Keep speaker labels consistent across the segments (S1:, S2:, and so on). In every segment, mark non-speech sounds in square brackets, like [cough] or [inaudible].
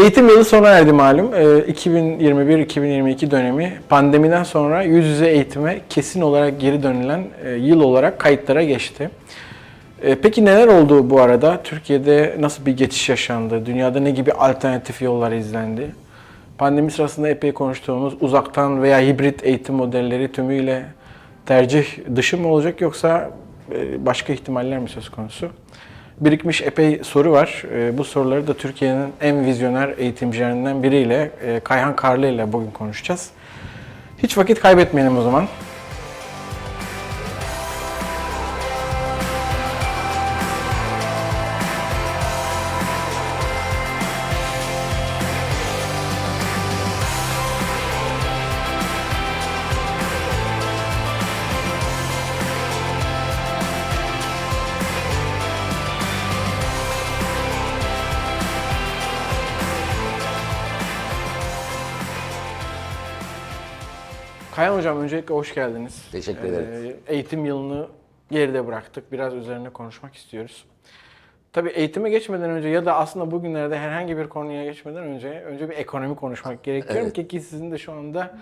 S1: Eğitim yılı sona erdi malum. Ee, 2021-2022 dönemi pandemiden sonra yüz yüze eğitime kesin olarak geri dönülen e, yıl olarak kayıtlara geçti. E, Peki neler oldu bu arada? Türkiye'de nasıl bir geçiş yaşandı? Dünyada ne gibi alternatif yollar izlendi? Pandemi sırasında epey konuştuğumuz uzaktan veya hibrit eğitim modelleri tümüyle tercih dışı mı olacak yoksa e, başka ihtimaller mi söz konusu? Birikmiş epey soru var. E, Bu soruları da Türkiye'nin en vizyoner eğitimcilerinden biriyle e, Kayhan Karlı ile bugün konuşacağız. Hiç vakit kaybetmeyelim o zaman. Kayhan Hocam öncelikle hoş geldiniz.
S2: Teşekkür.
S1: Ee, eğitim yılını geride bıraktık. Biraz üzerine konuşmak istiyoruz. Tabii eğitime geçmeden önce ya da aslında bugünlerde herhangi bir konuya geçmeden önce önce bir ekonomi konuşmak gerekiyor
S2: Evet.
S1: ki, ki sizin de şu anda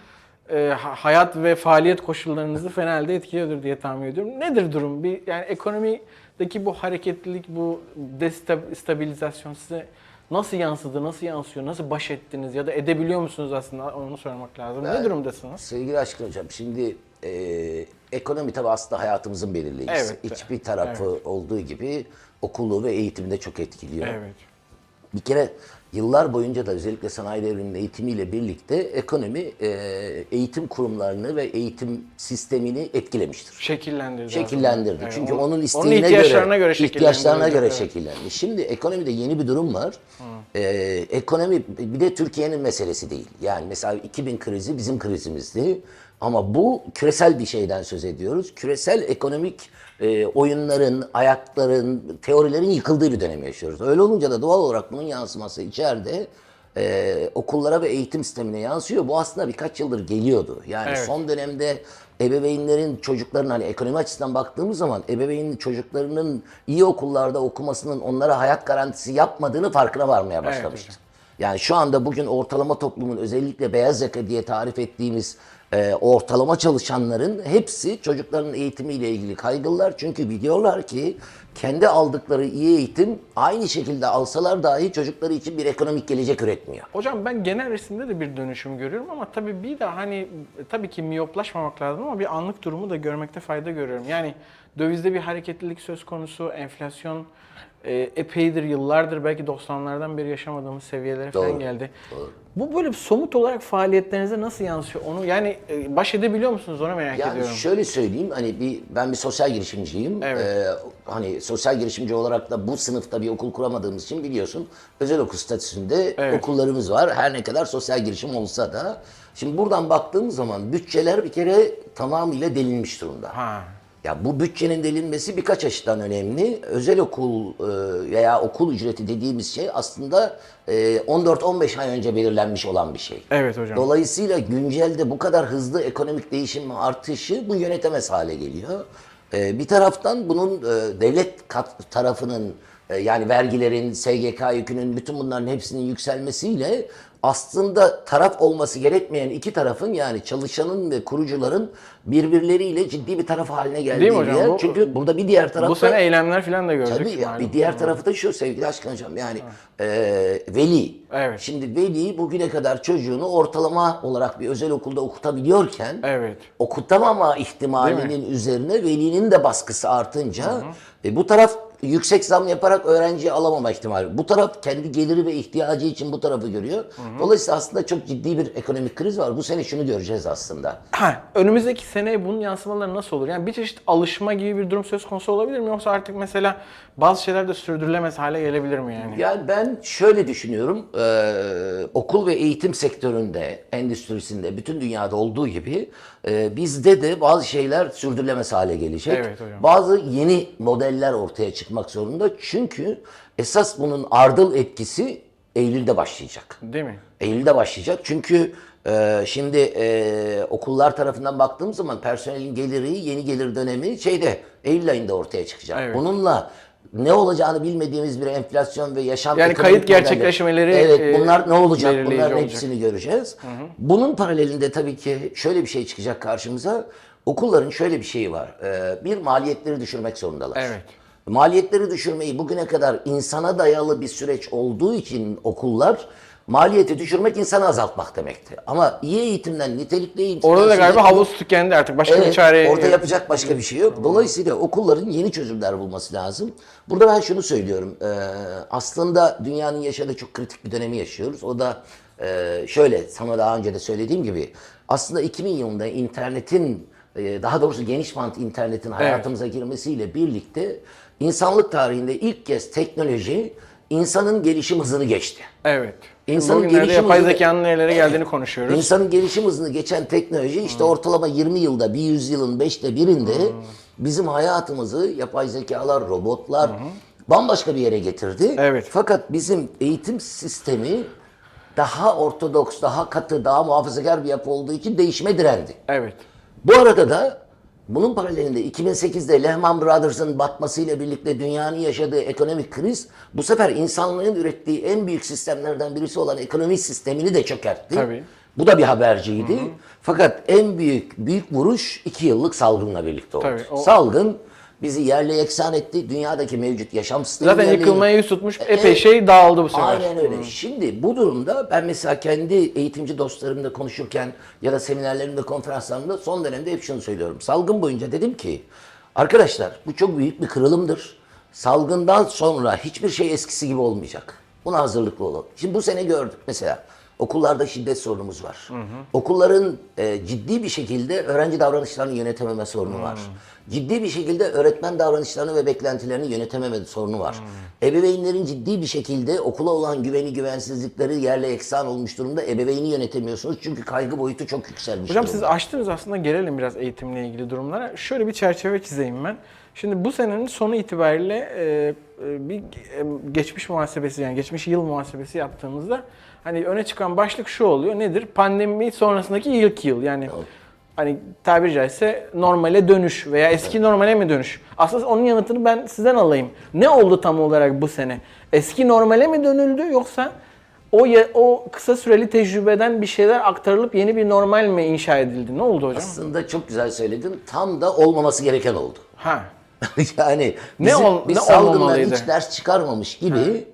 S1: e, ha- hayat ve faaliyet koşullarınızı fena halde etkiliyordur diye tahmin ediyorum. Nedir durum? Bir yani ekonomideki bu hareketlilik, bu destabilizasyon size nasıl yansıdı, nasıl yansıyor, nasıl baş ettiniz ya da edebiliyor musunuz aslında onu sormak lazım. ne durumdasınız?
S2: Sevgili Aşkın Hocam, şimdi e, ekonomi tabii aslında hayatımızın belirleyicisi.
S1: Evet.
S2: Hiçbir tarafı olduğu gibi okulu ve eğitimi de çok etkiliyor.
S1: Evet.
S2: Bir kere yıllar boyunca da özellikle sanayi devriminin eğitimiyle birlikte ekonomi e, eğitim kurumlarını ve eğitim sistemini etkilemiştir.
S1: Şekillendirdi.
S2: Şekillendirdi.
S1: Evet,
S2: Çünkü
S1: onun-
S2: onun isteğine
S1: ihtiyaçlarına
S2: göre,
S1: göre
S2: ihtiyaçlarına göre şekillendi. Şimdi ekonomide yeni bir durum var. Ee, ekonomi bir de Türkiye'nin meselesi değil. Yani mesela 2000 krizi bizim krizimizdi. Ama bu küresel bir şeyden söz ediyoruz. Küresel ekonomik e, oyunların, ayakların, teorilerin yıkıldığı bir dönem yaşıyoruz. Öyle olunca da doğal olarak bunun yansıması içeride e, okullara ve eğitim sistemine yansıyor. Bu aslında birkaç yıldır geliyordu. Yani
S1: Evet.
S2: son dönemde ebeveynlerin çocukların hani ekonomi açısından baktığımız zaman ebeveynin çocuklarının iyi okullarda okumasının onlara hayat garantisi yapmadığını farkına varmaya başlamıştı. yani şu anda bugün ortalama toplumun özellikle beyaz yaka diye tarif ettiğimiz e, ortalama çalışanların hepsi çocukların eğitimiyle ilgili kaygılılar. Çünkü biliyorlar ki kendi aldıkları iyi eğitim aynı şekilde alsalar dahi çocukları için bir ekonomik gelecek üretmiyor.
S1: Hocam ben genel resimde de bir dönüşüm görüyorum ama tabii bir de hani tabii ki miyoplaşmamak lazım ama bir anlık durumu da görmekte fayda görüyorum. Yani dövizde bir hareketlilik söz konusu, enflasyon e, epeydir, yıllardır belki 90'lardan beri yaşamadığımız seviyelere falan
S2: Doğru,
S1: geldi.
S2: doğru.
S1: Bu böyle somut olarak faaliyetlerinize nasıl yansıyor? Onu yani e, baş edebiliyor musunuz onu merak
S2: Yani
S1: ediyorum.
S2: şöyle söyleyeyim hani bir ben bir sosyal girişimciyim.
S1: Evet.
S2: Ee, hani sosyal girişimci olarak da bu sınıfta bir okul kuramadığımız için biliyorsun özel okul statüsünde
S1: Evet.
S2: okullarımız var. Her ne kadar sosyal girişim olsa da. Şimdi buradan baktığımız zaman bütçeler bir kere tamamıyla delinmiş durumda.
S1: Ha.
S2: Ya bu bütçenin delinmesi birkaç açıdan önemli. Özel okul e, veya okul ücreti dediğimiz şey aslında e, 14-15 ay önce belirlenmiş olan bir şey.
S1: Evet hocam.
S2: Dolayısıyla güncelde bu kadar hızlı ekonomik değişim artışı bu yönetemez hale geliyor. Ee, bir taraftan bunun e, devlet tarafının e, yani vergilerin, SGK yükünün bütün bunların hepsinin yükselmesiyle aslında taraf olması gerekmeyen iki tarafın yani çalışanın ve kurucuların birbirleriyle ciddi bir taraf haline geldiği
S1: Değil mi
S2: bir
S1: hocam?
S2: yer.
S1: Bu-
S2: Çünkü burada bir diğer tarafta
S1: Bu sene eylemler falan da gördük.
S2: Tabii ya,
S1: malum.
S2: bir diğer tarafı da şu sevgili Aşkın Hocam yani e, veli.
S1: Evet.
S2: Şimdi veli bugüne kadar çocuğunu ortalama olarak bir özel okulda okutabiliyorken
S1: Evet.
S2: okutamama ihtimalinin üzerine velinin de baskısı artınca e, bu taraf yüksek zam yaparak öğrenciyi alamama ihtimali. Bu taraf kendi geliri ve ihtiyacı için bu tarafı görüyor. Dolayısıyla aslında çok ciddi bir ekonomik kriz var. Bu sene şunu göreceğiz aslında.
S1: Ha, önümüzdeki seneye bunun yansımaları nasıl olur? Yani bir çeşit alışma gibi bir durum söz konusu olabilir mi? Yoksa artık mesela bazı şeyler de sürdürülemez hale gelebilir mi yani?
S2: Yani ben şöyle düşünüyorum. eee, okul ve eğitim sektöründe, endüstrisinde, bütün dünyada olduğu gibi eee, bizde de bazı şeyler sürdürülemez hale gelecek.
S1: Evet hocam.
S2: Bazı yeni modeller ortaya çıkmak zorunda. Çünkü esas bunun ardıl etkisi Eylül'de başlayacak.
S1: Değil mi?
S2: Eylül'de başlayacak. Çünkü e, şimdi e, okullar tarafından baktığım zaman personelin geliri, yeni gelir dönemi şeyde Eylül ayında ortaya çıkacak.
S1: Evet.
S2: Bununla ne olacağını bilmediğimiz bir enflasyon ve yaşam
S1: Yani kayıt gerçekleşmeleri,
S2: Evet
S1: e,
S2: bunlar ne olacak? Bunların
S1: olacak.
S2: hepsini göreceğiz. Bunun paralelinde tabii ki şöyle bir şey çıkacak karşımıza. Okulların şöyle bir şeyi var. Ee, bir maliyetleri düşürmek zorundalar.
S1: Evet.
S2: Maliyetleri düşürmeyi bugüne kadar insana dayalı bir süreç olduğu için okullar maliyeti düşürmek insanı azaltmak demekti. Ama iyi eğitimden nitelikli eğitim.
S1: Orada da galiba havuz tükendi artık. Başka bir
S2: Evet,
S1: çare
S2: orada yapacak başka bir şey yok. Dolayısıyla okulların yeni çözümler bulması lazım. Burada ben şunu söylüyorum. Ee, aslında dünyanın yaşadığı çok kritik bir dönemi yaşıyoruz. O da e, şöyle, sana daha önce de söylediğim gibi aslında 2000 yılında internetin, daha doğrusu geniş bant internetin hayatımıza girmesiyle birlikte insanlık tarihinde ilk kez teknoloji insanın gelişim hızını geçti.
S1: Evet.
S2: İnsanın
S1: Bugünlerde
S2: gelişim
S1: yapay
S2: hızı-
S1: zekanın nerelere geldiğini konuşuyoruz.
S2: İnsanın gelişim hızını geçen teknoloji işte ortalama 20 yılda, bir yüzyılın beşte birinde bizim hayatımızı yapay zekalar, robotlar bambaşka bir yere getirdi.
S1: Evet.
S2: Fakat bizim eğitim sistemi daha ortodoks, daha katı, daha muhafazakar bir yapı olduğu için değişime direndi.
S1: Evet.
S2: Bu arada da bunun paralelinde 2008'de Lehman Brothers'ın batmasıyla birlikte dünyanın yaşadığı ekonomik kriz bu sefer insanlığın ürettiği en büyük sistemlerden birisi olan ekonomi sistemini de çökertti.
S1: Tabii.
S2: Bu da bir haberciydi. Fakat en büyük büyük vuruş iki yıllık salgınla birlikte oldu.
S1: Tabii, o-
S2: Salgın bizi yerle yeksan etti. Dünyadaki mevcut yaşam sistemi
S1: Zaten
S2: yerle-
S1: yıkılmaya yüz tutmuş epey
S2: Evet.
S1: şey dağıldı bu sefer.
S2: Aynen öyle. Şimdi bu durumda ben mesela kendi eğitimci dostlarımla konuşurken ya da seminerlerimde, konferanslarımda son dönemde hep şunu söylüyorum. Salgın boyunca dedim ki arkadaşlar bu çok büyük bir kırılımdır. Salgından sonra hiçbir şey eskisi gibi olmayacak. Buna hazırlıklı olun. Şimdi bu sene gördük mesela. Okullarda şiddet sorunumuz var. Okulların e, ciddi bir şekilde öğrenci davranışlarını yönetememe sorunu var. Ciddi bir şekilde öğretmen davranışlarını ve beklentilerini yönetememe sorunu var. Ebeveynlerin ciddi bir şekilde okula olan güveni güvensizlikleri yerle eksan olmuş durumda. Ebeveyni yönetemiyorsunuz çünkü kaygı boyutu çok yükselmiş
S1: Hocam
S2: durumda.
S1: siz açtınız aslında gelelim biraz eğitimle ilgili durumlara. Şöyle bir çerçeve çizeyim ben. Şimdi bu senenin sonu itibariyle e, e, bir e, geçmiş muhasebesi yani geçmiş yıl muhasebesi yaptığımızda hani öne çıkan başlık şu oluyor. Nedir? Pandemi sonrasındaki ilk yıl. Yani hani tabiri caizse normale dönüş veya eski normale mi dönüş? Aslında onun yanıtını ben sizden alayım. Ne oldu tam olarak bu sene? Eski normale mi dönüldü yoksa o ya- o kısa süreli tecrübeden bir şeyler aktarılıp yeni bir normal mi inşa edildi? Ne oldu hocam?
S2: Aslında çok güzel söyledin. Tam da olmaması gereken oldu.
S1: Ha. [laughs]
S2: yani
S1: Ne ol- ne
S2: salgından hiç ders çıkarmamış gibi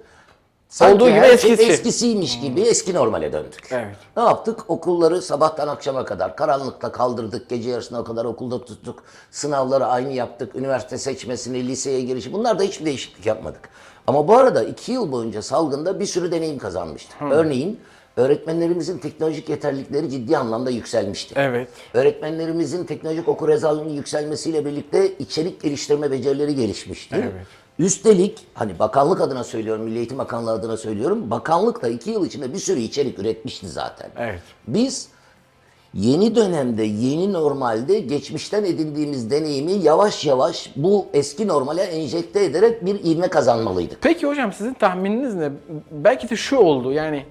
S2: sanki
S1: Olduğu gibi
S2: şey
S1: eskisi.
S2: eskisiymiş gibi eski normale döndük.
S1: Evet.
S2: Ne yaptık? Okulları sabahtan akşama kadar karanlıkta kaldırdık. Gece yarısına kadar okulda tuttuk. Sınavları aynı yaptık. Üniversite seçmesini, liseye girişi. Bunlar da hiçbir değişiklik yapmadık. Ama bu arada iki yıl boyunca salgında bir sürü deneyim kazanmıştık. Örneğin öğretmenlerimizin teknolojik yeterlilikleri ciddi anlamda yükselmişti.
S1: Evet.
S2: Öğretmenlerimizin teknolojik okuryazarlığının yükselmesiyle birlikte içerik geliştirme becerileri gelişmişti.
S1: Evet.
S2: Üstelik hani bakanlık adına söylüyorum, Milli Eğitim Bakanlığı adına söylüyorum. Bakanlık da iki yıl içinde bir sürü içerik üretmişti zaten.
S1: Evet.
S2: Biz yeni dönemde, yeni normalde geçmişten edindiğimiz deneyimi yavaş yavaş bu eski normale enjekte ederek bir ivme kazanmalıydık.
S1: Peki hocam sizin tahmininiz ne? Belki de şu oldu yani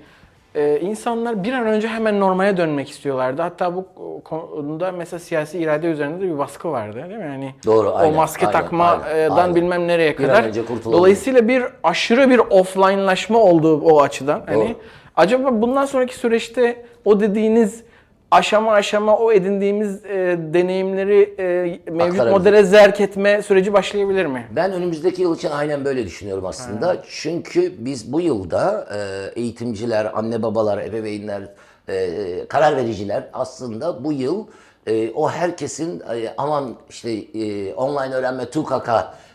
S1: e, insanlar bir an önce hemen normale dönmek istiyorlardı. Hatta bu konuda mesela siyasi irade üzerinde de bir baskı vardı değil mi? Yani
S2: Doğru,
S1: o
S2: aynen,
S1: maske
S2: aynen,
S1: takmadan
S2: aynen, aynen.
S1: bilmem nereye
S2: Bir an
S1: kadar.
S2: önce kurtulalım.
S1: Dolayısıyla bir aşırı bir offline'laşma oldu o açıdan. Hani
S2: Doğru.
S1: acaba bundan sonraki süreçte o dediğiniz aşama aşama o edindiğimiz e, deneyimleri e, mevcut
S2: Aktarabilir.
S1: modele zerk etme süreci başlayabilir mi?
S2: Ben önümüzdeki yıl için aynen böyle düşünüyorum aslında. Çünkü biz bu yılda e, eğitimciler, anne babalar, ebeveynler, e, karar vericiler aslında bu yıl e, o herkesin e, aman işte e, online öğrenme TUKK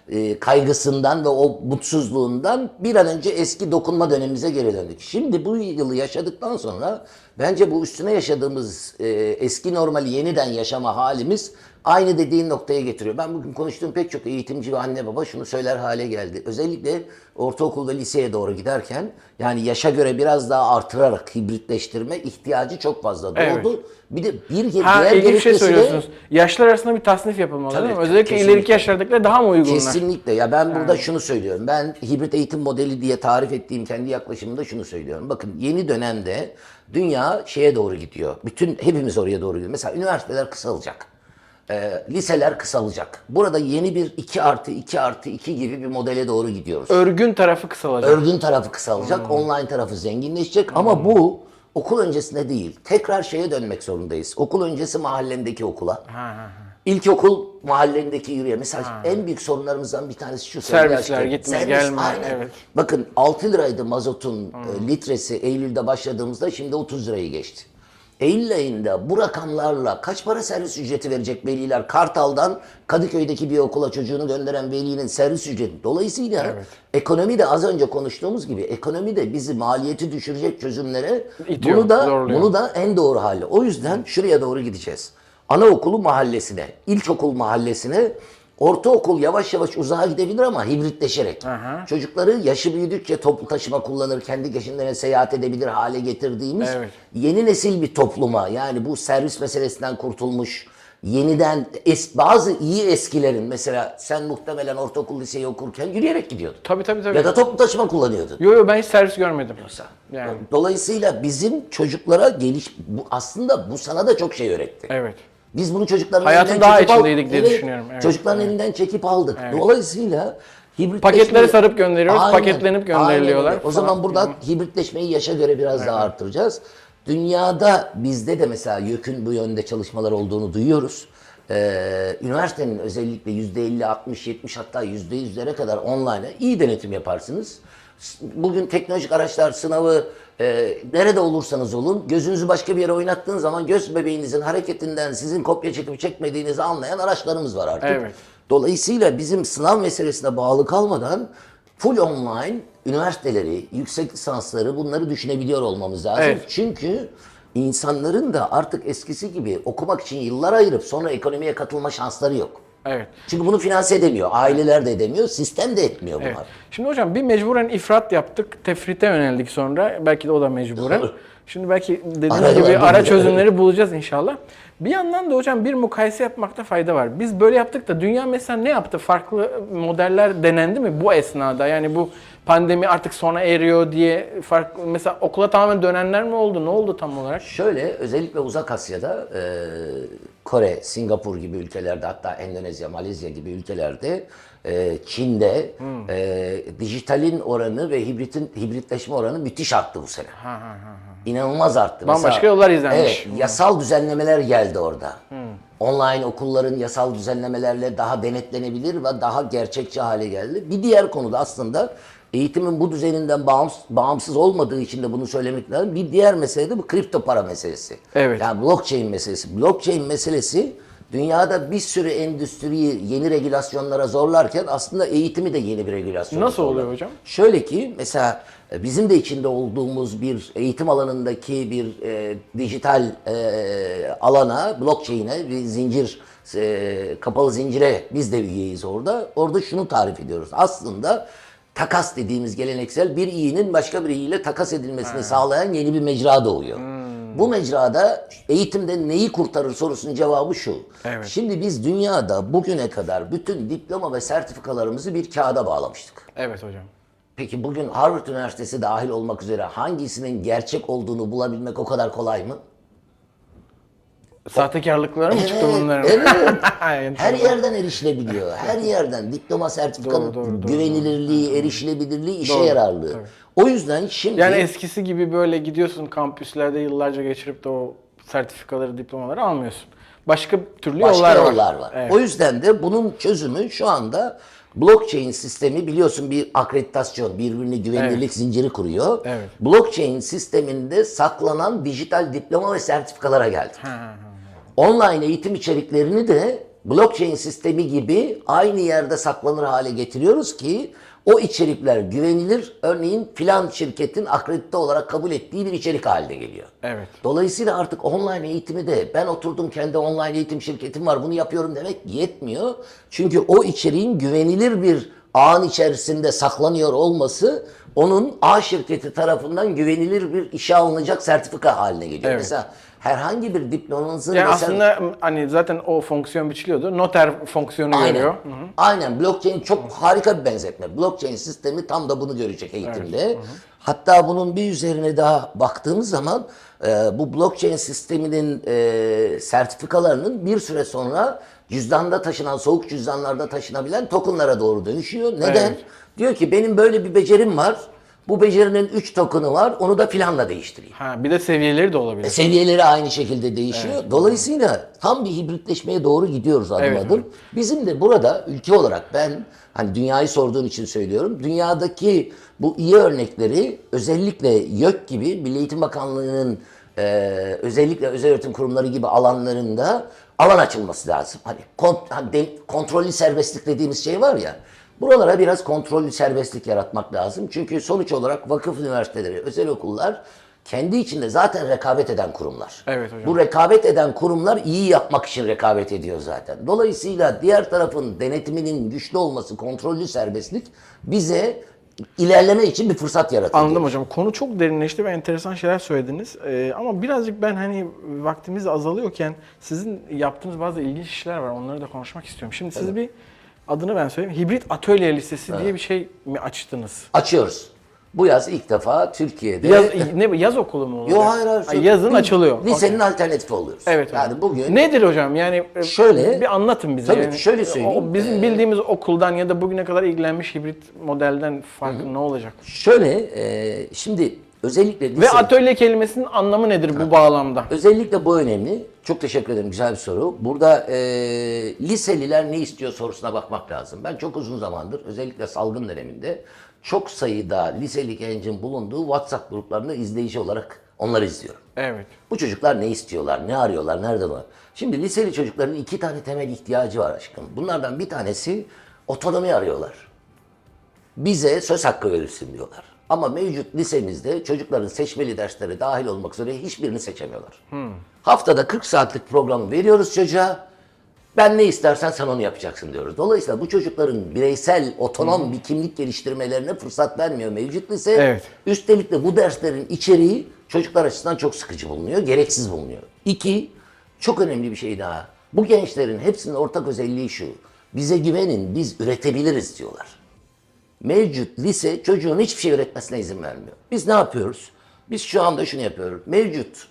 S2: e, kaygısından ve o mutsuzluğundan bir an önce eski dokunma dönemimize geri döndük. Şimdi bu yılı yaşadıktan sonra bence bu üstüne yaşadığımız e, eski normali yeniden yaşama halimiz aynı dediğin noktaya getiriyor. Ben bugün konuştuğum pek çok eğitimci ve anne baba şunu söyler hale geldi. Özellikle ortaokul ve liseye doğru giderken yani yaşa göre biraz daha artırarak hibritleştirme ihtiyacı çok fazla doğdu.
S1: Evet.
S2: Bir de bir ge-
S1: Ha
S2: diğer
S1: ilginç bir şey
S2: gerekçesi de-
S1: söylüyorsunuz. Yaşlar arasında bir tasnif yapılmalı
S2: Tabii,
S1: değil mi? Özellikle
S2: kesinlikle.
S1: ileriki yaşlardakiler daha mı uygunlar?
S2: Kesinlikle. Ya ben burada şunu söylüyorum. Ben hibrit eğitim modeli diye tarif ettiğim kendi yaklaşımımda şunu söylüyorum. Bakın yeni dönemde dünya şeye doğru gidiyor. Bütün hepimiz oraya doğru gidiyor. Mesela üniversiteler kısalacak. E, liseler kısalacak. Burada yeni bir 2 artı 2 artı 2 gibi bir modele doğru gidiyoruz.
S1: Örgün tarafı kısalacak.
S2: Örgün tarafı kısalacak, online tarafı zenginleşecek ama bu okul öncesinde değil. Tekrar şeye dönmek zorundayız. Okul öncesi mahallendeki okula.
S1: Ha, ha, ha.
S2: İlkokul mahallendeki yürüye. Mesela en büyük sorunlarımızdan bir tanesi şu.
S1: Servisler, gitme,
S2: Servis,
S1: gelme,
S2: aynen.
S1: evet.
S2: Bakın 6 liraydı mazotun e, litresi Eylül'de başladığımızda şimdi 30 lirayı geçti. Eylül ayında bu rakamlarla kaç para servis ücreti verecek veliler? Kartal'dan Kadıköy'deki bir okula çocuğunu gönderen velinin servis ücreti. Dolayısıyla ekonomi de az önce konuştuğumuz gibi ekonomi de bizi maliyeti düşürecek çözümlere
S1: İtiyor,
S2: bunu da
S1: zorluyor.
S2: bunu da en doğru hali. O yüzden şuraya doğru gideceğiz. Anaokulu mahallesine, ilkokul mahallesine, ortaokul yavaş yavaş uzağa gidebilir ama hibritleşerek.
S1: Aha.
S2: Çocukları yaşı büyüdükçe toplu taşıma kullanır, kendi geçimlerine seyahat edebilir hale getirdiğimiz
S1: Evet.
S2: yeni nesil bir topluma yani bu servis meselesinden kurtulmuş, yeniden es, bazı iyi eskilerin mesela sen muhtemelen ortaokul liseyi okurken yürüyerek gidiyordun.
S1: Tabii tabii tabii.
S2: Ya da toplu taşıma kullanıyordun.
S1: Yo yo ben hiç servis görmedim. Yani
S2: Dolayısıyla bizim çocuklara geliş bu aslında bu sana da çok şey öğretti.
S1: evet.
S2: Biz bunu çocukların
S1: Hayatın
S2: elinden
S1: daha
S2: çekip al-
S1: içindeydik diye düşünüyorum. Evet,
S2: Çocukların elinden çekip aldık. Dolayısıyla hibritleşme...
S1: Paketleri sarıp gönderiyoruz, paketlenip gönderiliyorlar
S2: öyle. O
S1: falan.
S2: zaman burada hibritleşmeyi yaşa göre biraz daha arttıracağız. Dünyada bizde de mesela YÖK'ün bu yönde çalışmalar olduğunu duyuyoruz. Ee, üniversitenin özellikle %50, 60, 70 hatta %100'lere kadar online iyi denetim yaparsınız. Bugün teknolojik araçlar sınavı e, nerede olursanız olun gözünüzü başka bir yere oynattığın zaman göz bebeğinizin hareketinden sizin kopya çekip çekmediğinizi anlayan araçlarımız var artık.
S1: Evet.
S2: Dolayısıyla bizim sınav meselesine bağlı kalmadan full online üniversiteleri, yüksek lisansları bunları düşünebiliyor olmamız lazım.
S1: Evet.
S2: Çünkü insanların da artık eskisi gibi okumak için yıllar ayırıp sonra ekonomiye katılma şansları yok.
S1: Evet.
S2: Çünkü bunu finanse edemiyor. Aileler de edemiyor, sistem de etmiyor bunlar.
S1: Evet. Şimdi hocam bir mecburen ifrat yaptık. Tefrite yöneldik sonra. Belki de o da mecburen. Şimdi belki dediğiniz gibi ara çözümleri bulacağız inşallah. Bir yandan da hocam bir mukayese yapmakta fayda var. Biz böyle yaptık da dünya mesela ne yaptı? Farklı modeller denendi mi bu esnada? Yani bu pandemi artık sona eriyor diye farklı mesela okula tamamen dönenler mi oldu? Ne oldu tam olarak?
S2: Şöyle özellikle Uzak Asya'da e, Kore, Singapur gibi ülkelerde hatta Endonezya, Malezya gibi ülkelerde e, Çin'de
S1: Hmm.
S2: e, dijitalin oranı ve hibritin hibritleşme oranı müthiş arttı bu sene.
S1: Ha, ha, ha.
S2: İnanılmaz arttı.
S1: Bambaşka yollar izlenmiş.
S2: Evet, yasal düzenlemeler geldi orada.
S1: Hmm.
S2: Online okulların yasal düzenlemelerle daha denetlenebilir ve daha gerçekçi hale geldi. Bir diğer konuda aslında eğitimin bu düzeninden bağımsız, bağımsız olmadığı için de bunu söylemek lazım. Bir diğer mesele de bu kripto para meselesi.
S1: Evet.
S2: Yani blockchain meselesi. Blockchain meselesi dünyada bir sürü endüstriyi yeni regülasyonlara zorlarken aslında eğitimi de yeni bir regülasyona
S1: Nasıl oluyor
S2: zorlar.
S1: hocam?
S2: Şöyle ki mesela e, bizim de içinde olduğumuz bir eğitim alanındaki bir e, dijital e, alana, blockchain'e bir zincir, e, kapalı zincire biz de üyeyiz orada. Orada şunu tarif ediyoruz. Aslında takas dediğimiz geleneksel bir iyinin başka bir iyiyle takas edilmesini sağlayan yeni bir mecra doğuyor. Bu mecrada eğitimde neyi kurtarır sorusunun cevabı şu.
S1: Evet.
S2: Şimdi biz dünyada bugüne kadar bütün diploma ve sertifikalarımızı bir kağıda bağlamıştık.
S1: Evet hocam.
S2: Peki bugün Harvard Üniversitesi dahil olmak üzere hangisinin gerçek olduğunu bulabilmek o kadar kolay mı?
S1: Sahtekarlıkları mı çıktı bunların?
S2: Evet. [laughs] Her yerden erişilebiliyor. Her yerden diploma sertifikanın
S1: Doğru, doğru, doğru,
S2: güvenilirliği, erişilebilirliği, işe
S1: Doğru,
S2: yararlığı.
S1: tabii.
S2: O yüzden şimdi
S1: Yani eskisi gibi böyle gidiyorsun kampüslerde yıllarca geçirip de o sertifikaları, diplomaları almıyorsun. Başka türlü
S2: başka
S1: yollar,
S2: yollar var.
S1: Evet.
S2: O yüzden de bunun çözümü şu anda blockchain sistemi biliyorsun bir akreditasyon, birbirini güvenilirlik zinciri kuruyor.
S1: Evet.
S2: Blockchain sisteminde saklanan dijital diploma ve sertifikalara geldi.
S1: Ha, ha, ha.
S2: Online eğitim içeriklerini de blockchain sistemi gibi aynı yerde saklanır hale getiriyoruz ki o içerikler güvenilir. Örneğin filan şirketin akredite olarak kabul ettiği bir içerik haline geliyor.
S1: Evet.
S2: Dolayısıyla artık online eğitimi de ben oturdum kendi online eğitim şirketim var bunu yapıyorum demek yetmiyor. Çünkü o içeriğin güvenilir bir ağın içerisinde saklanıyor olması onun A şirketi tarafından güvenilir bir işe alınacak sertifika haline geliyor.
S1: Evet.
S2: Mesela herhangi bir diplomanızın
S1: Yani
S2: mesela-
S1: aslında hani zaten o fonksiyon biçiliyordu. Noter fonksiyonu
S2: Aynen.
S1: görüyor.
S2: Aynen. Blockchain çok harika bir benzetme. Blockchain sistemi tam da bunu görecek eğitimde. Hatta bunun bir üzerine daha baktığımız zaman e, bu blockchain sisteminin e, sertifikalarının bir süre sonra cüzdanda taşınan, soğuk cüzdanlarda taşınabilen tokenlara doğru dönüşüyor. Neden?
S1: Evet.
S2: Diyor ki benim böyle bir becerim var. Bu becerinin 3 token'ı var. Onu da filanla değiştireyim.
S1: Ha, bir de seviyeleri de olabilir.
S2: E, Seviyeleri aynı şekilde değişiyor. Dolayısıyla tam bir hibritleşmeye doğru gidiyoruz adım
S1: Evet,
S2: adım. Bizim de burada ülke olarak ben hani dünyayı sorduğun için söylüyorum. Dünyadaki bu iyi örnekleri özellikle YÖK gibi Milli Eğitim Bakanlığı'nın e, özellikle özel öğretim kurumları gibi alanlarında alan açılması lazım. Hani, kont, hani de- kontrollü serbestlik dediğimiz şey var ya. Buralara biraz kontrollü serbestlik yaratmak lazım. Çünkü sonuç olarak vakıf üniversiteleri, özel okullar kendi içinde zaten rekabet eden kurumlar.
S1: Evet hocam.
S2: Bu rekabet eden kurumlar iyi yapmak için rekabet ediyor zaten. Dolayısıyla diğer tarafın denetiminin güçlü olması, kontrollü serbestlik bize ilerleme için bir fırsat yaratıyor.
S1: Anladım hocam. Konu çok derinleşti ve enteresan şeyler söylediniz. Ee, ama birazcık ben hani vaktimiz azalıyorken sizin yaptığınız bazı ilginç işler var. Onları da konuşmak istiyorum. Şimdi siz bir adını ben söyleyeyim. Hibrit Atölye Lisesi diye bir şey mi açtınız?
S2: Açıyoruz. Bu yaz ilk defa Türkiye'de...
S1: Yaz, ne yaz okulu mu oluyor?
S2: Yo hayır hayır.
S1: Ha, yazın açılıyor.
S2: Lisenin
S1: Okey.
S2: alternatifi oluyoruz.
S1: Evet hocam.
S2: Yani bugün
S1: Nedir hocam? Yani e,
S2: Şöyle-
S1: bir anlatın bize.
S2: Tabii
S1: yani.
S2: şöyle söyleyeyim.
S1: O bizim
S2: Ee,
S1: bildiğimiz okuldan ya da bugüne kadar ilgilenmiş hibrit modelden farkı ne olacak?
S2: şöyle e, şimdi özellikle lise,
S1: Ve atölye kelimesinin anlamı nedir bu bağlamda?
S2: özellikle bu önemli. Çok teşekkür ederim. Güzel bir soru. Burada e, liseliler ne istiyor sorusuna bakmak lazım. Ben çok uzun zamandır özellikle salgın döneminde çok sayıda liseli gencin bulunduğu WhatsApp gruplarında izleyici olarak onları izliyorum.
S1: Evet.
S2: Bu çocuklar ne istiyorlar, ne arıyorlar, nerede var? Şimdi liseli çocukların iki tane temel ihtiyacı var aşkım. Bunlardan bir tanesi otonomi arıyorlar. Bize söz hakkı verilsin diyorlar. Ama mevcut lisemizde çocukların seçmeli dersleri dahil olmak üzere hiçbirini seçemiyorlar. Haftada 40 saatlik programı veriyoruz çocuğa. Ben ne istersen sen onu yapacaksın diyoruz. Dolayısıyla bu çocukların bireysel, otonom bir kimlik geliştirmelerine fırsat vermiyor mevcut lise.
S1: Evet.
S2: Üstelik de bu derslerin içeriği çocuklar açısından çok sıkıcı bulunuyor, gereksiz bulunuyor. İki, çok önemli bir şey daha. Bu gençlerin hepsinin ortak özelliği şu. Bize güvenin, biz üretebiliriz diyorlar. Mevcut lise çocuğun hiçbir şey üretmesine izin vermiyor. Biz ne yapıyoruz? Biz şu anda şunu yapıyoruz. Mevcut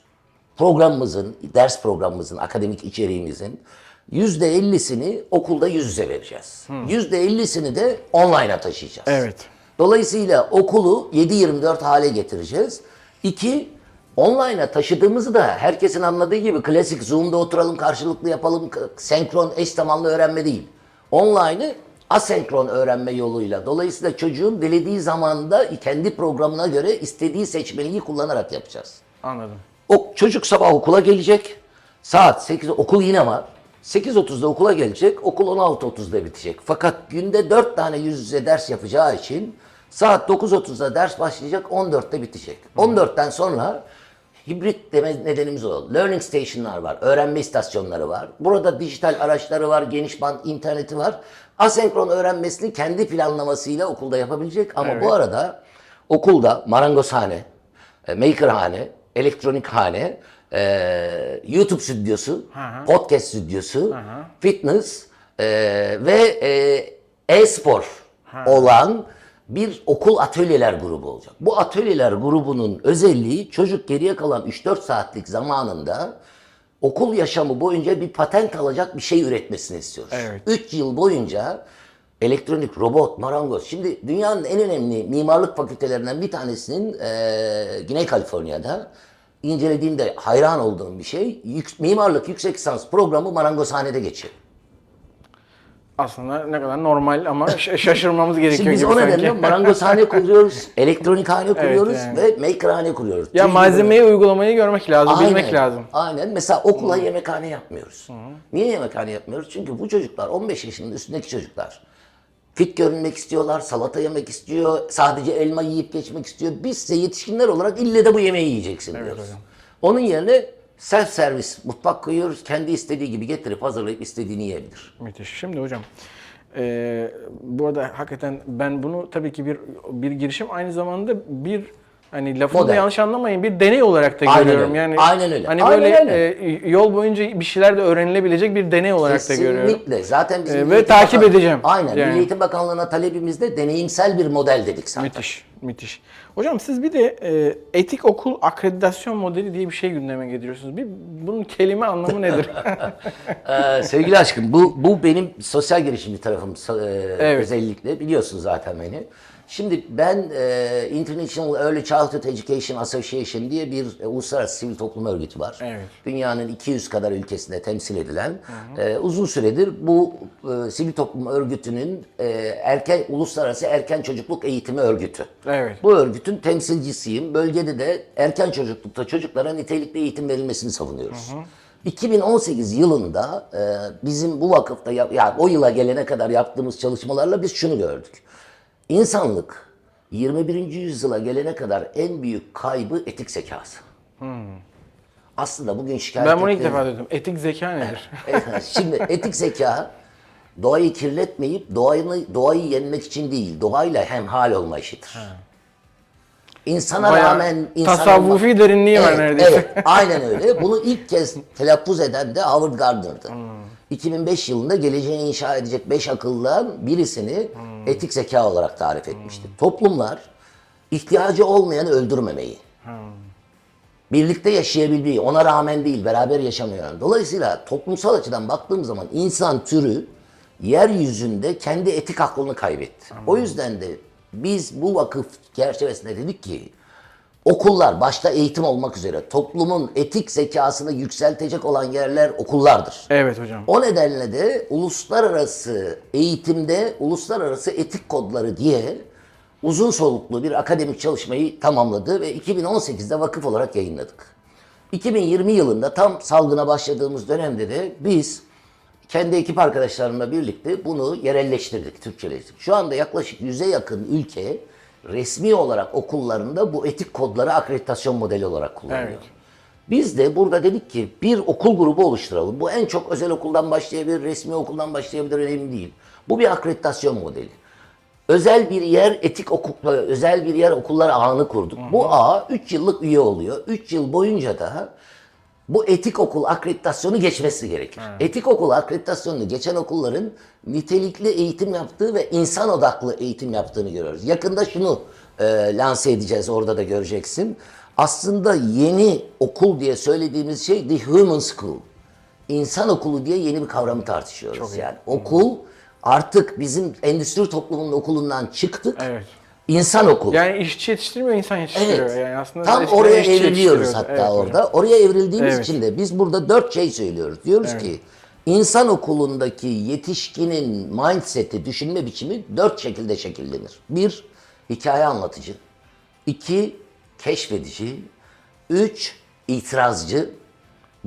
S2: programımızın, ders programımızın, akademik içeriğimizin %50'sini okulda yüz yüze vereceğiz. %50'sini de online'a taşıyacağız.
S1: Evet.
S2: Dolayısıyla okulu 7-24 hale getireceğiz. İki, online'a taşıdığımızı da herkesin anladığı gibi klasik Zoom'da oturalım, karşılıklı yapalım, senkron, eş zamanlı öğrenme değil. Online'ı asenkron öğrenme yoluyla. Dolayısıyla çocuğun dilediği zamanda kendi programına göre istediği seçmeliği kullanarak yapacağız.
S1: Anladım.
S2: O çocuk sabah okula gelecek. Saat 8 okul yine var. 8.30'da okula gelecek. Okul 16.30'da bitecek. Fakat günde 4 tane yüz yüze ders yapacağı için saat 9.30'da ders başlayacak. 14'te bitecek. 14'ten sonra hibrit deme nedenimiz o. Learning station'lar var. Öğrenme istasyonları var. Burada dijital araçları var. Geniş band interneti var. Asenkron öğrenmesini kendi planlamasıyla okulda yapabilecek. Ama bu arada okulda marangozhane, e, makerhane, elektronikhane, e, YouTube stüdyosu, podcast stüdyosu, fitness e, ve e, e-spor olan bir okul atölyeler grubu olacak. Bu atölyeler grubunun özelliği çocuk geriye kalan 3-4 saatlik zamanında okul yaşamı boyunca bir patent alacak bir şey üretmesini istiyoruz.
S1: Evet.
S2: 3 yıl boyunca elektronik, robot, marangoz. Şimdi dünyanın en önemli mimarlık fakültelerinden bir tanesinin eee Güney Kaliforniya'da incelediğimde hayran olduğum bir şey. Yük- mimarlık yüksek lisans programı marangozhanede geçiyor.
S1: Aslında ne kadar normal ama [laughs] şaşırmamız gerekiyor
S2: Şimdi biz
S1: gibi
S2: o
S1: sanki.
S2: nedenle marangozhane [laughs] kuruyoruz, elektronikhane kuruyoruz
S1: yani.
S2: ve makerhane kuruyoruz.
S1: Ya malzemeyi uygulamayı görmek lazım,
S2: Aynen,
S1: bilmek lazım.
S2: Aynen. Mesela okula yemekhane yapmıyoruz. Niye yemekhane yapmıyoruz? Çünkü bu çocuklar 15 yaşının üstündeki çocuklar. Fit görünmek istiyorlar, salata yemek istiyor, sadece elma yiyip geçmek istiyor. Biz ise yetişkinler olarak ille de bu yemeği yiyeceksin diyoruz. Onun yerine self servis mutfak koyuyoruz. Kendi istediği gibi getirip hazırlayıp istediğini yiyebilir.
S1: Müthiş. Şimdi hocam, e, bu arada hakikaten ben bunu tabii ki bir bir girişim aynı zamanda bir Hani lafımı da
S2: Model.
S1: yanlış anlamayın bir deney olarak da
S2: Aynen
S1: görüyorum.
S2: öyle.
S1: Yani
S2: Aynen öyle.
S1: Hani
S2: Aynen
S1: böyle
S2: öyle.
S1: e, yol boyunca bir şeyler de öğrenilebilecek bir deney olarak da görüyorum.
S2: Kesinlikle. Zaten bizim
S1: Ee,
S2: Milli
S1: ve
S2: Eğitim
S1: takip edeceğim.
S2: Aynen.
S1: Yani.
S2: Milli Eğitim Bakanlığı'na talebimiz de deneyimsel bir model dedik zaten.
S1: Müthiş, müthiş. Hocam siz bir de e, etik okul akreditasyon modeli diye bir şey gündeme getiriyorsunuz. Bir bunun kelime anlamı nedir? [laughs]
S2: Ee, sevgili aşkım bu bu benim sosyal girişimci tarafım so- e,
S1: Evet.
S2: özellikle biliyorsun zaten beni. Şimdi ben e, International Early Childhood Education Association diye bir e, uluslararası sivil toplum örgütü var.
S1: Evet.
S2: Dünyanın 200 kadar ülkesinde temsil edilen e, uzun süredir bu e, sivil toplum örgütünün e, erken uluslararası erken çocukluk eğitimi örgütü.
S1: Evet.
S2: Bu örgütün temsilcisiyim. Bölgede de erken çocuklukta çocuklara nitelikli eğitim verilmesini savunuyoruz. 2018 yılında e, bizim bu vakıfta, yap- yani o yıla gelene kadar yaptığımız çalışmalarla biz şunu gördük. İnsanlık 21. yüzyıla gelene kadar en büyük kaybı etik zekası. Aslında bugün şikayet
S1: ben bunu ilk defa duydum. Etik zeka nedir?
S2: Evet, [laughs] Şimdi etik zeka doğayı kirletmeyip doğayı, doğayı yenmek için değil, doğayla hemhal olma işidir. İnsana
S1: Bayağı
S2: rağmen insana
S1: tasavvufi derinliği var neredeyse.
S2: Evet, aynen öyle. Bunu ilk kez telaffuz eden de Howard Gardner'dı. 2005 yılında geleceğini inşa edecek beş akıldan birisini etik zeka olarak tarif etmişti. Toplumlar ihtiyacı olmayanı öldürmemeyi, birlikte yaşayabilmeyi, ona rağmen değil, beraber yaşamıyor. Dolayısıyla toplumsal açıdan baktığım zaman insan türü yeryüzünde kendi etik aklını kaybetti. O yüzden de biz bu vakıf çerçevesinde dedik ki okullar, başta eğitim olmak üzere toplumun etik zekasını yükseltecek olan yerler okullardır.
S1: Evet hocam.
S2: O nedenle de uluslararası eğitimde uluslararası etik kodları diye uzun soluklu bir akademik çalışmayı tamamladı ve 2018'de vakıf olarak yayınladık. 2020 yılında tam salgına başladığımız dönemde de biz kendi ekip arkadaşlarımla birlikte bunu yerelleştirdik, Türkçeleştirdik. Şu anda yaklaşık 100'e yakın ülke resmi olarak okullarında bu etik kodları akreditasyon modeli olarak kullanıyor.
S1: Evet.
S2: Biz de burada dedik ki bir okul grubu oluşturalım. Bu en çok özel okuldan başlayabilir, resmi okuldan başlayabilir önemli değil. Bu bir akreditasyon modeli. Özel bir yer etik okul, özel bir yer okullar ağını kurduk. Bu ağ 3 yıllık üye oluyor. 3 yıl boyunca da bu etik okul akreditasyonu geçmesi gerekir. Etik okul akreditasyonunu geçen okulların nitelikli eğitim yaptığı ve insan odaklı eğitim yaptığını görüyoruz. Yakında şunu e, lanse edeceğiz, orada da göreceksin. Aslında yeni okul diye söylediğimiz şey The Human School. İnsan okulu diye yeni bir kavramı tartışıyoruz. Yani okul artık bizim endüstri toplumunun okulundan çıktık.
S1: Evet.
S2: İnsan okulu.
S1: Yani işçi yetiştirmiyor, insan yetiştiriyor.
S2: Evet.
S1: Yani aslında
S2: Tam oraya evriliyoruz hatta
S1: Evet
S2: orada. Oraya evrildiğimiz
S1: Evet.
S2: için de biz burada dört şey söylüyoruz. Diyoruz ki insan okulundaki yetişkinin mindseti, düşünme biçimi dört şekilde şekillenir. Bir, hikaye anlatıcı. iki keşfedici. Üç, itirazcı.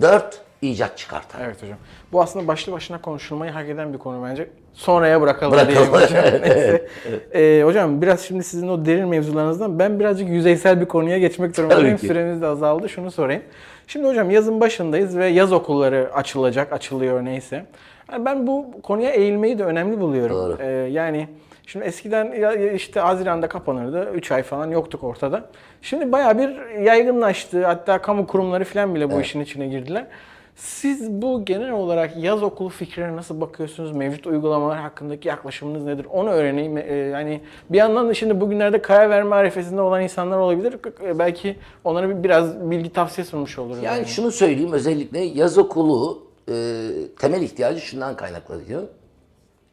S2: Dört, icat çıkartan.
S1: Evet hocam. Bu aslında başlı başına konuşulmayı hak eden bir konu bence. Sonraya bırakalım,
S2: Bırakalım.
S1: diyelim hocam. [laughs] Neyse. Ee, hocam biraz şimdi sizin o derin mevzularınızdan ben birazcık yüzeysel bir konuya geçmek durumundayım. Süremiz de azaldı. Şunu sorayım. Şimdi hocam yazın başındayız ve yaz okulları açılacak, açılıyor neyse. Yani ben bu konuya eğilmeyi de önemli buluyorum.
S2: Doğru.
S1: Ee, yani şimdi eskiden işte Haziran'da kapanırdı. 3 ay falan yoktuk ortada. Şimdi bayağı bir yaygınlaştı. Hatta kamu kurumları falan bile bu işin içine girdiler. Siz bu genel olarak yaz okulu fikrine nasıl bakıyorsunuz? Mevcut uygulamalar hakkındaki yaklaşımınız nedir? Onu öğreneyim. Ee, yani bir yandan da şimdi bugünlerde karar verme arifesinde olan insanlar olabilir. Ee, Belki onlara bir biraz bilgi tavsiye sunmuş oluruz.
S2: Yani şunu söyleyeyim özellikle yaz okulu e, temel ihtiyacı şundan kaynaklanıyor.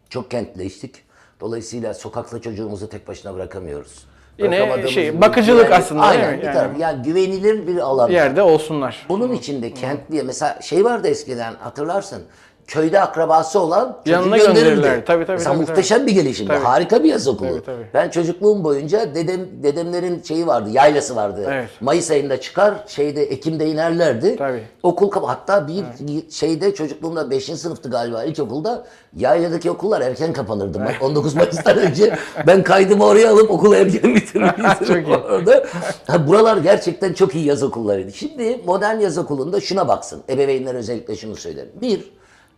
S2: Çok kentleştik. Dolayısıyla sokakta çocuğumuzu tek başına bırakamıyoruz.
S1: Yine şey, bakıcılık
S2: güvenli-
S1: aslında,
S2: Aynen
S1: mi?
S2: bir
S1: Yani-
S2: taraf. Yani güvenilir bir alan.
S1: bir yerde olsunlar.
S2: Bunun içinde kentliye mesela şey vardı eskiden hatırlarsın. Köyde akrabası olan
S1: Yanına
S2: gönderirdi.
S1: gönderirler. Tabii, tabii,
S2: Mesela
S1: tabii,
S2: muhteşem bir gelişimdi.
S1: Tabii.
S2: Harika bir yaz okulu.
S1: Tabii, tabii.
S2: Ben çocukluğum boyunca dedem dedemlerin şeyi vardı, yaylası vardı.
S1: Evet.
S2: Mayıs ayında çıkar, şeyde Ekim'de inerlerdi.
S1: Tabii.
S2: Okul kap hatta bir şeyde çocukluğumda 5. sınıftı galiba ilkokulda yayladaki okullar erken kapanırdı. Bak 19 Mayıs'tan önce ben kaydımı oraya alıp okulu erken bitirmiştim [laughs]
S1: Çok iyi.
S2: orada. Ha, buralar gerçekten çok iyi yaz okullarıydı. Şimdi modern yaz okulunda şuna baksın. Ebeveynler özellikle şunu söylerim. Bir,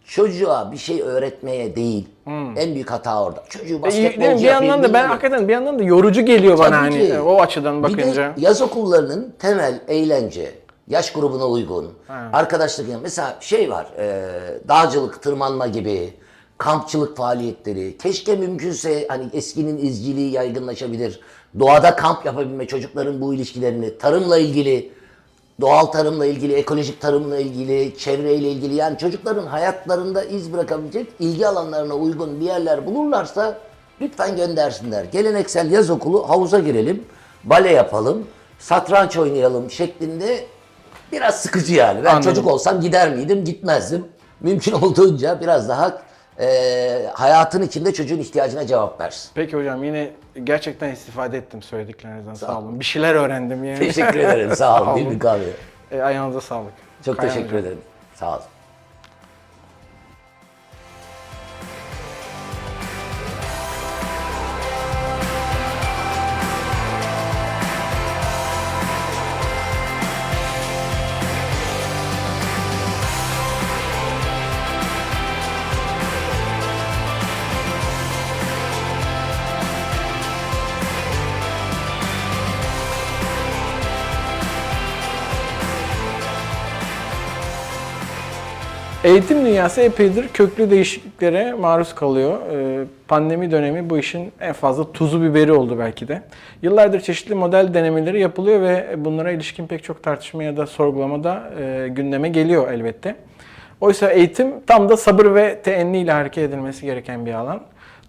S2: çocuğa bir şey öğretmeye değil. En büyük hata orada. Çocuğu
S1: E,
S2: basketbolcu
S1: bir
S2: yapayım,
S1: yandan da ben hakikaten bir yandan da yorucu geliyor bana
S2: Tabii
S1: hani
S2: ki.
S1: e, o açıdan bakınca.
S2: Bir de yaz okullarının temel eğlence, yaş grubuna uygun, arkadaşlık yani mesela şey var, e, dağcılık, tırmanma gibi, kampçılık faaliyetleri. Keşke mümkünse hani eskinin izciliği yaygınlaşabilir. Doğada kamp yapabilme çocukların bu ilişkilerini, tarımla ilgili, doğal tarımla ilgili, ekolojik tarımla ilgili, çevreyle ilgili yani çocukların hayatlarında iz bırakabilecek ilgi alanlarına uygun bir yerler bulurlarsa lütfen göndersinler. Geleneksel yaz okulu havuza girelim, bale yapalım, satranç oynayalım şeklinde biraz sıkıcı yani. Ben
S1: Anladım.
S2: çocuk olsam gider miydim? Gitmezdim. Mümkün olduğunca biraz daha eee, hayatın içinde çocuğun ihtiyacına cevap versin.
S1: Peki hocam yine gerçekten istifade ettim söylediklerinizden sağ, olun. Bir şeyler öğrendim yani.
S2: Teşekkür ederim. Sağ olun. [laughs] Bir
S1: olun.
S2: mukavele.
S1: E, ayağınıza sağlık.
S2: Çok
S1: Kayan
S2: teşekkür
S1: hocam.
S2: ederim. Sağ olun.
S1: Eğitim dünyası epeydir köklü değişikliklere maruz kalıyor. Ee, Pandemi dönemi bu işin en fazla tuzu biberi oldu belki de. Yıllardır çeşitli model denemeleri yapılıyor ve bunlara ilişkin pek çok tartışma ya da sorgulamada e, gündeme geliyor elbette. Oysa eğitim tam da sabır ve teenni ile hareket edilmesi gereken bir alan.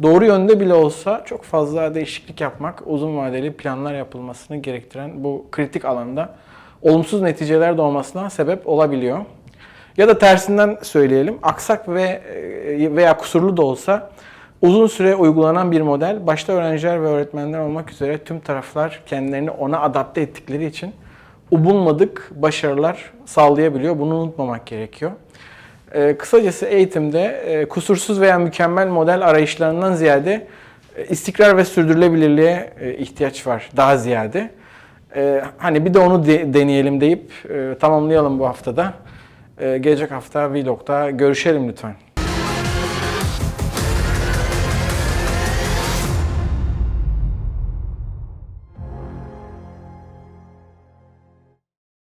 S1: Doğru yönde bile olsa çok fazla değişiklik yapmak, uzun vadeli planlar yapılmasını gerektiren bu kritik alanda olumsuz neticeler doğmasına sebep olabiliyor. Ya da tersinden söyleyelim, aksak ve e, veya kusurlu da olsa uzun süre uygulanan bir model, başta öğrenciler ve öğretmenler olmak üzere tüm taraflar kendilerini ona adapte ettikleri için umulmadık başarılar sağlayabiliyor. Bunu unutmamak gerekiyor. E, kısacası eğitimde e, kusursuz veya mükemmel model arayışlarından ziyade e, istikrar ve sürdürülebilirliğe e, ihtiyaç var daha ziyade. E, hani bir de onu de- deneyelim deyip e, tamamlayalım bu haftada. E, gelecek hafta vlogda görüşelim lütfen.